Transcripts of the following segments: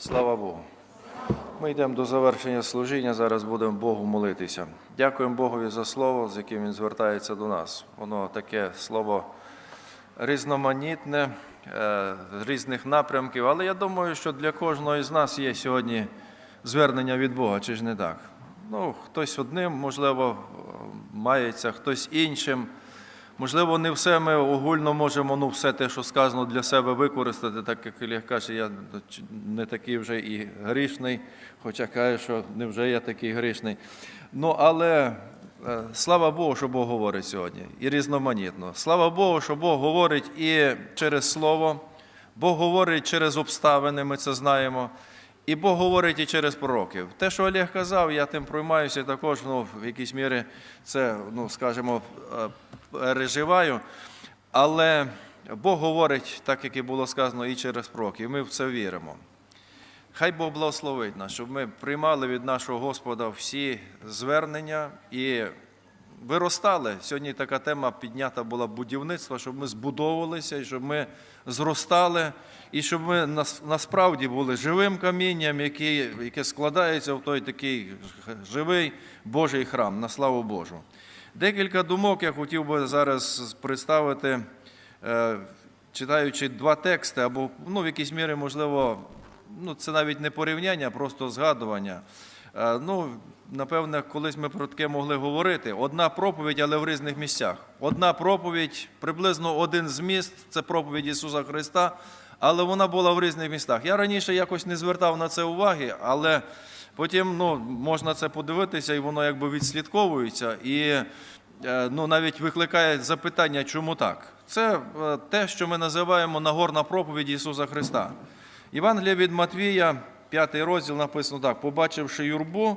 Слава Богу. Ми йдемо до завершення служіння. Зараз будемо Богу молитися. Дякуємо Богові за слово, з яким Він звертається до нас. Воно таке слово різноманітне, е, з різних напрямків. Але я думаю, що для кожного із нас є сьогодні звернення від Бога, чи ж не так? Ну, хтось одним, можливо, мається, хтось іншим. Можливо, не все ми огульно можемо ну, все те, що сказано для себе використати, так як Ілля каже, я не такий вже і грішний, хоча каже, що не вже я такий грішний. Ну, але е, слава Богу, що Бог говорить сьогодні, і різноманітно. Слава Богу, що Бог говорить і через Слово, Бог говорить через обставини, ми це знаємо. І Бог говорить і через пророків. Те, що Олег казав, я тим проймаюся також, ну, в якійсь мірі це, ну, скажімо, е, переживаю. Але Бог говорить, так як і було сказано, і через пророків. І ми в це віримо. Хай Бог благословить нас, щоб ми приймали від нашого Господа всі звернення і виростали. Сьогодні така тема піднята була будівництва, щоб ми збудовувалися, щоб ми зростали, і щоб ми насправді були живим камінням, яке складається в той такий живий Божий храм, на славу Божу. Декілька думок я хотів би зараз представити, е, читаючи два тексти, або ну, в якійсь мірі, можливо, ну, це навіть не порівняння, а просто згадування. Е, Ну, напевне, колись ми про таке могли говорити. Одна проповідь, але в різних місцях. Одна проповідь, приблизно один зміст це проповідь Ісуса Христа, але вона була в різних містах. Я раніше якось не звертав на це уваги, але потім ну, можна це подивитися, і воно якби відслідковується. І е, ну, навіть викликає запитання, чому так? Це е, те, що ми називаємо Нагорна проповідь Ісуса Христа. Євангелія від Матвія, п'ятий розділ написано так: побачивши юрбу,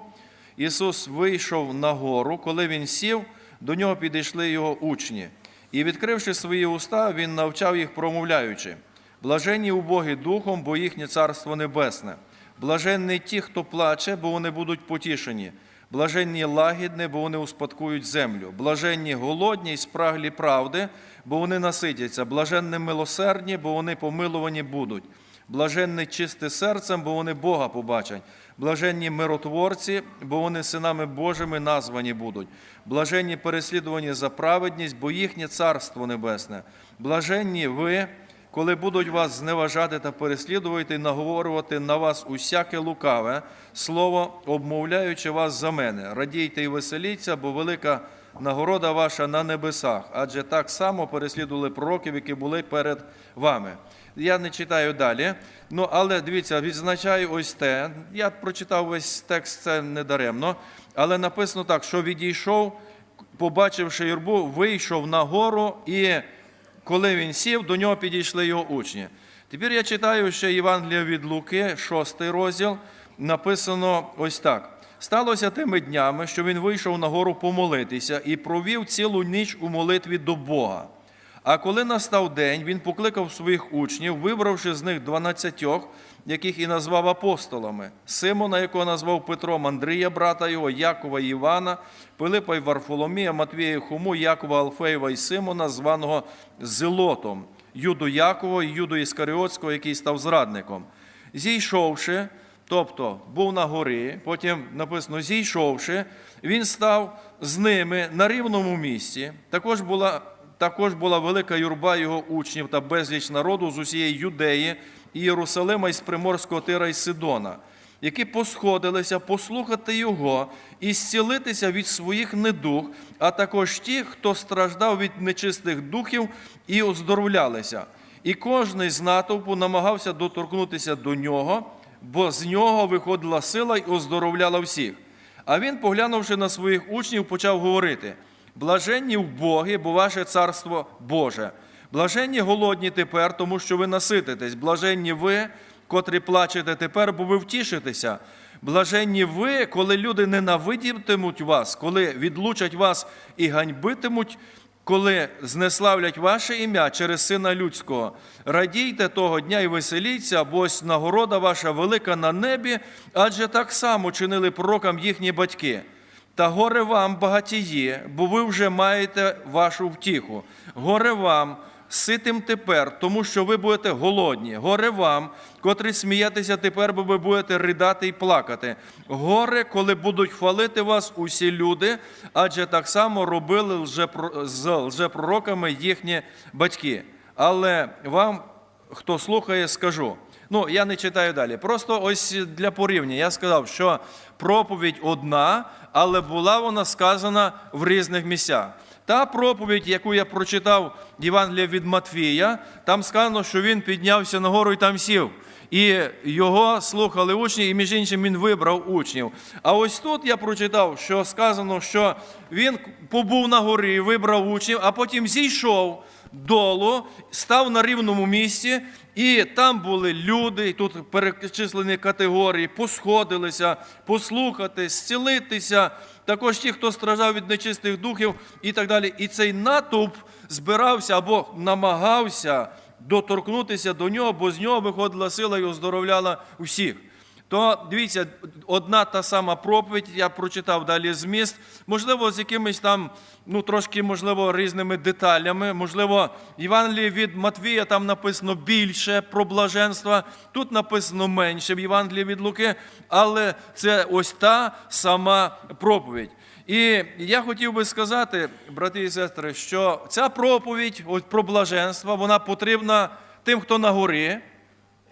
Ісус вийшов на гору. Коли він сів, до нього підійшли його учні. І, відкривши свої уста, він навчав їх, промовляючи: блаженні убогі духом, бо їхнє царство небесне. Блаженні ті, хто плаче, бо вони будуть потішені. Блаженні лагідні, бо вони успадкують землю. Блаженні голодні й спраглі правди, бо вони наситяться. Блаженні милосердні, бо вони помилувані будуть. Блаженні чисті серцем, бо вони Бога побачать. Блаженні миротворці, бо вони синами Божими названі будуть. Блаженні переслідувані за праведність, бо їхнє царство небесне. Блаженні ви, коли будуть вас зневажати та переслідувати, наговорювати на вас усяке лукаве, слово, обмовляючи вас за мене. Радійте і веселіться, бо велика нагорода ваша на небесах, адже так само переслідували пророків, які були перед вами. Я не читаю далі. Ну, але дивіться, відзначаю ось те. Я прочитав весь текст, це не даремно. Але написано так, що відійшов, побачивши юрбу, вийшов на гору, і коли він сів, до нього підійшли його учні. Тепер я читаю ще Євангелія від Луки, шостий розділ. Написано ось так. Сталося тими днями, що він вийшов на гору помолитися і провів цілу ніч у молитві до Бога. А коли настав день, він покликав своїх учнів, вибравши з них дванадцятьох, яких і назвав апостолами: Симона, якого назвав Петром, Андрія, брата його, Якова Івана, Пилипа й Варфоломія, Матвія і Хому, Якова Алфеєва і Симона, званого Зелотом, Юду Якова і Юду Іскаріотського, який став зрадником. Зійшовши, тобто був на горі, потім написано, зійшовши, він став з ними на рівному місці. Також була також була велика юрба його учнів та безліч народу з усієї Юдеї, і Єрусалима, і з Приморського Тира і Сидона, які посходилися послухати його і зцілитися від своїх недуг, а також ті, хто страждав від нечистих духів і оздоровлялися. І кожний з натовпу намагався доторкнутися до нього, бо з нього виходила сила й оздоровляла всіх. А він, поглянувши на своїх учнів, почав говорити: блаженні вбогі, бо ваше царство Боже. Блаженні голодні тепер, тому що ви насититесь. Блаженні ви, котрі плачете тепер, бо ви втішитеся. Блаженні ви, коли люди ненавидітимуть вас, коли відлучать вас і ганьбитимуть, коли знеславлять ваше ім'я через Сина Людського. Радійте того дня і веселіться, бо ось нагорода ваша велика на небі, адже так само чинили пророкам їхні батьки. Та горе вам, багатії, бо ви вже маєте вашу втіху. Горе вам, ситим тепер, тому що ви будете голодні. Горе вам, котрі смієтеся тепер, бо ви будете ридати і плакати. Горе, коли будуть хвалити вас усі люди, адже так само робили з лжепророками їхні батьки. Але вам, хто слухає, скажу. Ну, я не читаю далі. Просто ось для порівняння. Я сказав, що проповідь одна, але була вона сказана в різних місцях. Та проповідь, яку я прочитав Євангелія від Матвія, там сказано, що він піднявся на гору і там сів. І його слухали учні, і між іншим він вибрав учнів. А ось тут я прочитав, що сказано, що він побув на горі, вибрав учнів, а потім зійшов долу, став на рівному місці, і там були люди, тут перечислені категорії, посходилися, послухати, зцілитися, також ті, хто страждав від нечистих духів і так далі. І цей натовп збирався або намагався доторкнутися до нього, бо з нього виходила сила і оздоровляла усіх. То дивіться, одна та сама проповідь, я прочитав далі зміст, можливо, з якимись там, ну трошки, можливо, різними деталями. Можливо, Євангелії від Матвія там написано більше про блаженство, тут написано менше в Євангелії від Луки, але це ось та сама проповідь. І я хотів би сказати, брати і сестри, що ця проповідь ось про блаженство, вона потрібна тим, хто на горі.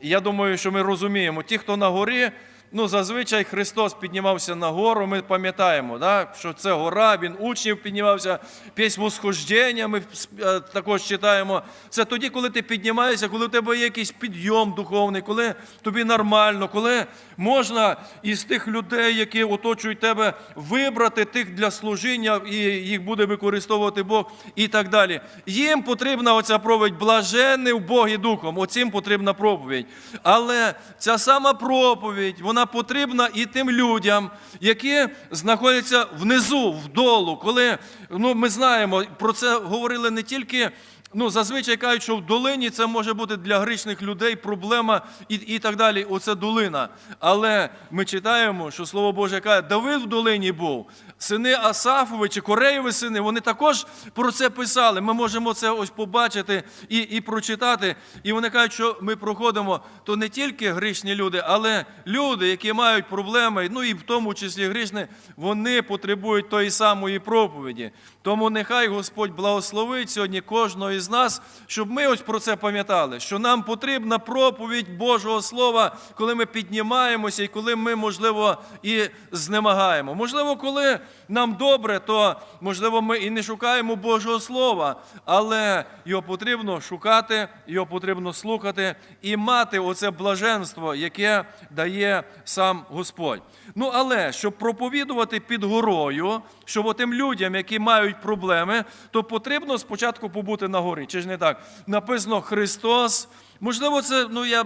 Я думаю, що ми розуміємо, ті, хто на горі, ну зазвичай Христос піднімався на гору, ми пам'ятаємо, да, що це гора, Він учнів піднімався, піснь восхождення ми е, також читаємо. Це тоді, коли ти піднімаєшся, коли у тебе є якийсь підйом духовний, коли тобі нормально, коли можна із тих людей, які оточують тебе, вибрати тих для служіння, і їх буде використовувати Бог і так далі. Їм потрібна оця проповідь блажений в Богі Духом. Оцім потрібна проповідь. Але ця сама проповідь, вона потрібна і тим людям, які знаходяться внизу, вдолу. Коли ну, ми знаємо, про це говорили не тільки. Ну, зазвичай кажуть, що в долині це може бути для грішних людей проблема і, і так далі. Оце долина. Але ми читаємо, що Слово Боже каже, Давид в долині був, сини Асафови чи Кореєві сини, вони також про це писали. Ми можемо це ось побачити і, і прочитати. І вони кажуть, що ми проходимо то не тільки грішні люди, але люди, які мають проблеми, ну і в тому числі грішні, вони потребують тої самої проповіді. Тому нехай Господь благословить сьогодні кожного із нас, щоб ми ось про це пам'ятали, що нам потрібна проповідь Божого Слова, коли ми піднімаємося і коли ми, можливо, і знемагаємо. Можливо, коли нам добре, то можливо ми і не шукаємо Божого Слова, але його потрібно шукати, його потрібно слухати і мати оце блаженство, яке дає сам Господь. Ну, але щоб проповідувати під горою, щоб отим людям, які мають проблеми, то потрібно спочатку побути на горі. Чи ж не так? Написано Христос. Можливо, це ну я е,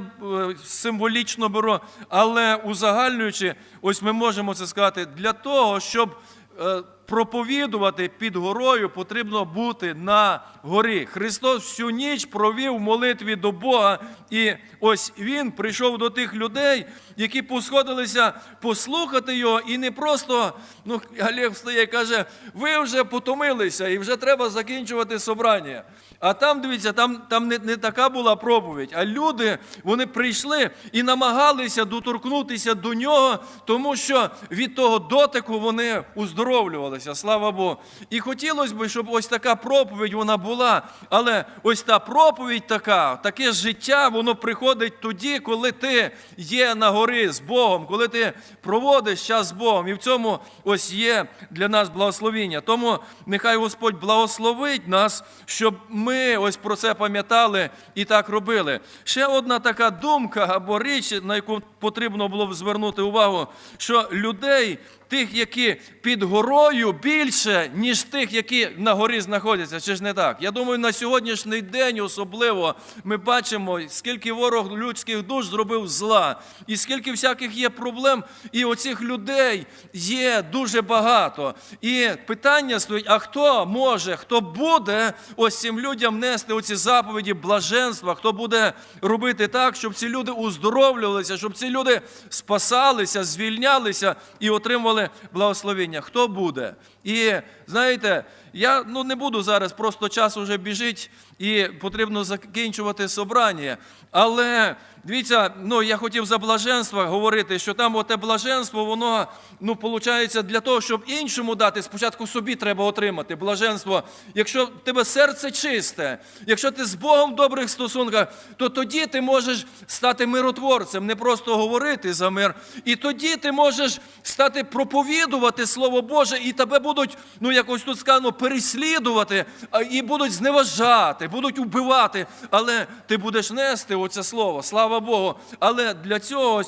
символічно беру, але узагальнюючи, ось ми можемо це сказати для того, щоб е, проповідувати під горою, потрібно бути на горі. Христос всю ніч провів молитві до Бога, і ось Він прийшов до тих людей, які посходилися послухати його, і не просто ну, Олег встає і каже, ви вже потомилися, і вже треба закінчувати собрання. А там, дивіться, там, там не, не така була проповідь, а люди вони прийшли і намагалися доторкнутися до нього, тому що від того дотику вони уздоровлювалися. Слава Богу. І хотілося б, щоб ось така проповідь вона була. Але ось та проповідь така, таке життя, воно приходить тоді, коли ти є на горі з Богом, коли ти проводиш час з Богом. І в цьому ось є для нас благословіння. Тому нехай Господь благословить нас, щоб ми ось про це пам'ятали і так робили. Ще одна така думка або річ, на яку потрібно було б звернути увагу, що людей. Тих, які під горою більше, ніж тих, які на горі знаходяться, чи ж не так? Я думаю, на сьогоднішній день особливо ми бачимо, скільки ворог людських душ зробив зла, і скільки всяких є проблем, і оцих людей є дуже багато. І питання стоїть: а хто може, хто буде ось цим людям нести оці заповіді блаженства, хто буде робити так, щоб ці люди уздоровлювалися, щоб ці люди спасалися, звільнялися і отримували благословення. Хто буде? І знаєте, Я ну, не буду зараз, просто час уже біжить і потрібно закінчувати собрання. Але дивіться, ну я хотів за блаженство говорити, що там оте блаженство, воно ну, виходить, для того, щоб іншому дати, спочатку собі треба отримати блаженство. Якщо в тебе серце чисте, якщо ти з Богом в добрих стосунках, то тоді ти можеш стати миротворцем, не просто говорити за мир. І тоді ти можеш стати проповідувати Слово Боже, і тебе будуть, ну якось тут сказано, переслідувати, і будуть зневажати, будуть убивати. Але ти будеш нести оце слово, слава Богу. Але для цього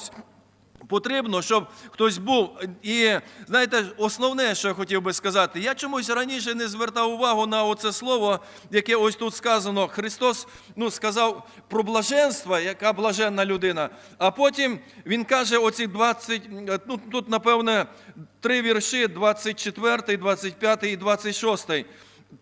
Потрібно, щоб хтось був. І знаєте, основне, що я хотів би сказати, я чомусь раніше не звертав увагу на оце слово, яке ось тут сказано. Христос ну, сказав про блаженство, яка блаженна людина. А потім він каже: оці 20, ну тут, напевне, три вірші: 24, 25 і 26.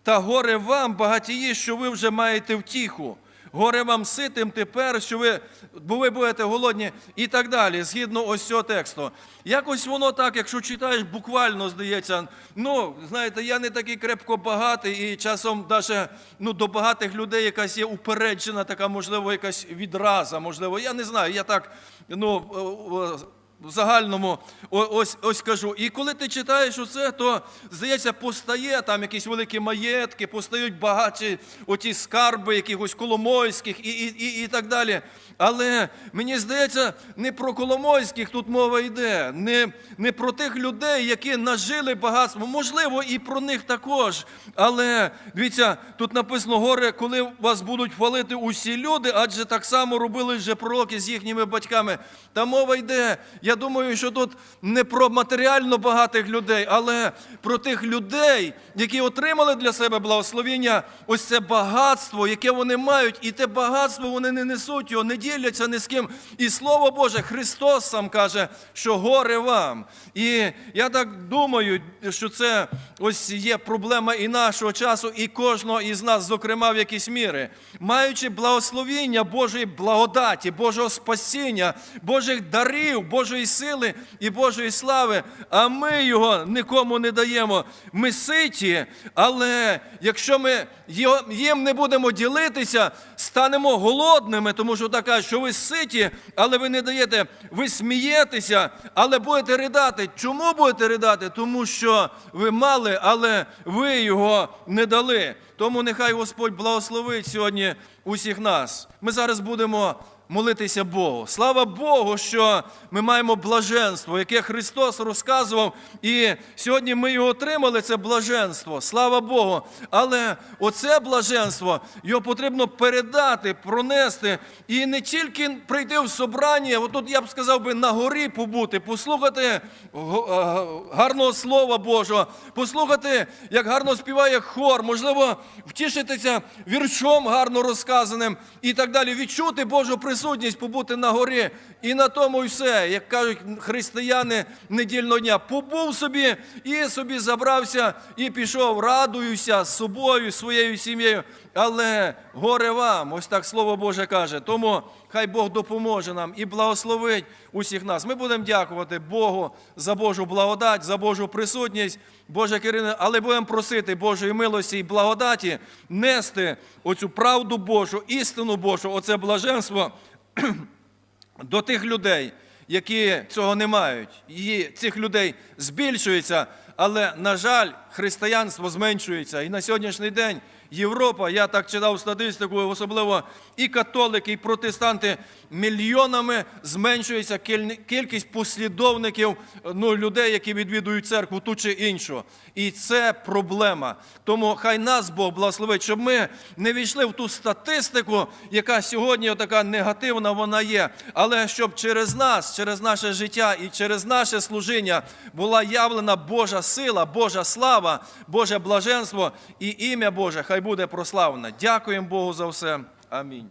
Та горе вам, багатії, що ви вже маєте втіху. Горе вам ситим тепер, що ви, бо ви будете голодні, і так далі, згідно ось цього тексту. Якось воно так, якщо читаєш, буквально здається. Ну, знаєте, я не такий крепко багатий, і часом навіть ну, до багатих людей якась є упереджена, така, можливо, якась відраза, можливо, я не знаю, я так, ну. В загальному ось, ось кажу. І коли ти читаєш оце, то здається, постає там якісь великі маєтки, постають багаті оті скарби якихось коломойських і, і, і, і так далі. Але мені здається, не про Коломойських тут мова йде, не, не про тих людей, які нажили багатство. Можливо, і про них також. Але дивіться, тут написано горе, коли вас будуть хвалити усі люди, адже так само робили вже пророки з їхніми батьками. Та мова йде. Я думаю, що тут не про матеріально багатих людей, але про тих людей, які отримали для себе благословіння, ось це багатство, яке вони мають, і те багатство вони не несуть його, не діляться ні з ким. І слово Боже, Христос сам каже, що горе вам. І я так думаю, що це ось є проблема і нашого часу, і кожного із нас, зокрема, в якійсь міри, маючи благословіння Божої благодаті, Божого спасіння, Божих дарів, Божої сили і Божої слави, а ми його нікому не даємо. Ми ситі, але якщо ми їм не будемо ділитися, станемо голодними, тому що така, що ви ситі, але ви не даєте, ви смієтеся, але будете ридати. Чому будете ридати? Тому що ви мали, але ви його не дали. Тому нехай Господь благословить сьогодні усіх нас. Ми зараз будемо молитися Богу. Слава Богу, що ми маємо блаженство, яке Христос розказував. І сьогодні ми його отримали, це блаженство. Слава Богу. Але оце блаженство його потрібно передати, пронести. І не тільки прийти в собрання, отут я б сказав би на горі побути, послухати е, гарного слова Божого, послухати, як гарно співає хор, можливо, втішитися віршом гарно розказаним і так далі. Відчути Божу присутність, побути на горі. І на тому і все, як кажуть християни недільного дня. Побув собі і собі забрався і пішов, радуюся з собою, своєю сім'єю. Але горе вам, ось так слово Боже каже. Тому хай Бог допоможе нам і благословить усіх нас. Ми будемо дякувати Богу за Божу благодать, за Божу присутність, Боже керівництво, але будемо просити Божої милості і благодаті нести оцю правду Божу, істину Божу, оце блаженство до тих людей, які цього не мають. І цих людей збільшується, але, на жаль, християнство зменшується. І на сьогоднішній день Європа, я так читав статистику, особливо і католики, і протестанти, мільйонами зменшується кількість послідовників ну, людей, які відвідують церкву ту чи іншу. І це проблема. Тому хай нас Бог благословить, щоб ми не війшли в ту статистику, яка сьогодні така негативна вона є. Але щоб через нас, через наше життя і через наше служіння була явлена Божа сила, Божа слава, Боже блаженство і ім'я Боже, хай буде прославлене. Дякуємо Богу за все. Амінь.